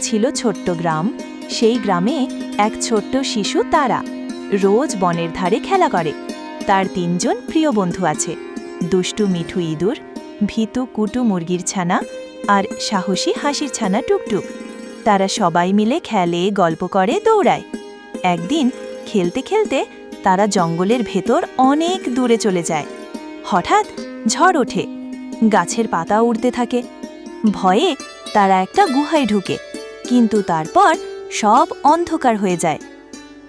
ছিল ছোট্ট গ্রাম, সেই গ্রামে এক ছোট্ট শিশু তারা। রোজ বনের ধারে খেলা করে। তার তিনজন প্রিয় বন্ধু আছে। দুষ্টু মিঠু ইঁদুর, ভীতু কুটু মুরগির ছানা আর সাহসী হাসির ছানা টুকটুক। তারা সবাই মিলে খেলে, গল্প করে, দৌড়ায়। একদিন খেলতে খেলতে তারা জঙ্গলের ভেতর অনেক দূরে চলে যায়। হঠাৎ ঝড় ওঠে। গাছের পাতা উড়তে থাকে। ভয়ে তারা একটা গুহায় ঢুকে। কিন্তু তারপর সব অন্ধকার হয়ে যায়।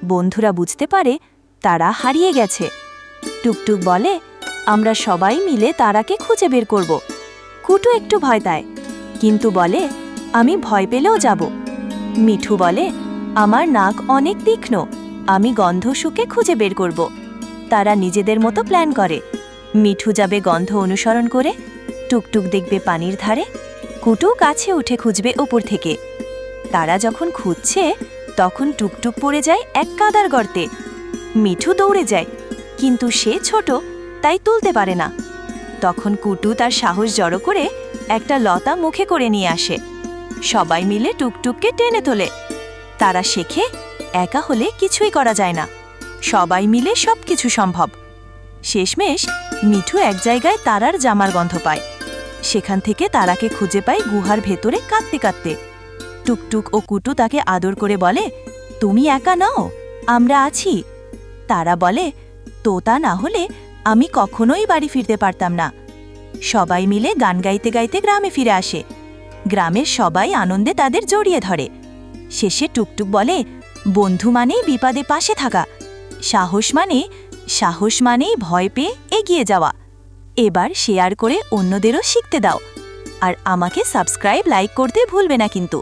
বন্ধুরা বুঝতে পারে তারা হারিয়ে গেছে। টুকটুক বলে, আমরা সবাই মিলে তারাকে খুঁজে বের করব। কুটু একটু ভয় পায়। কিন্তু বলে, আমি ভয় পেলেও যাব। মিঠু বলে, আমার নাক অনেক তীক্ষ্ণ। আমি গন্ধ শুকে খুঁজে বের করব। তারা নিজেদের মতো প্ল্যান করে। মিঠু যাবে গন্ধ অনুসরণ করে। টুকটুক দেখবে পানির ধারে। কুটু কাছে উঠে খুঁজবে ওপর থেকে। তারা যখন খুঁজছে, তখন টুকটুক পড়ে যায় এক কাদার গর্তে। মিঠু দৌড়ে যায়, কিন্তু সে ছোট, তাই তুলতে পারে না। তখন কুটু তার সাহস জড়ো করে একটা লতা মুখে করে নিয়ে আসে। সবাই মিলে টুকটুককে টেনে তোলে। তারা শেখে, একা হলে কিছুই করা যায় না। সবাই মিলে সব কিছু সম্ভব। শেষমেশ মিঠু এক জায়গায় তারার জামার গন্ধ পায়। সেখান থেকে তারাকে খুঁজে পায় গুহার ভেতরে কাঁদতে কাঁদতে। টুকটুক ও কুটু তাকে আদর করে বলে, তুমি একা নাও, আমরা আছি। তারা বলে তোতা না হলে আমি কখনোই বাড়ি ফিরতে পারতাম না। সবাই মিলে গান গাইতে গাইতে গ্রামে ফিরে আসে। গ্রামের সবাই আনন্দে তাদের জড়িয়ে ধরে। শেষে টুকটুক বলে, বন্ধু মানেই বিপদে পাশে থাকা। সাহস মানে সাহস মানেই ভয় পেয়ে এগিয়ে যাওয়া। এবার শেয়ার করে অন্যদেরও শিখতে দাও। আর আমাকে সাবস্ক্রাইব লাইক করতে ভুলবে না কিন্তু।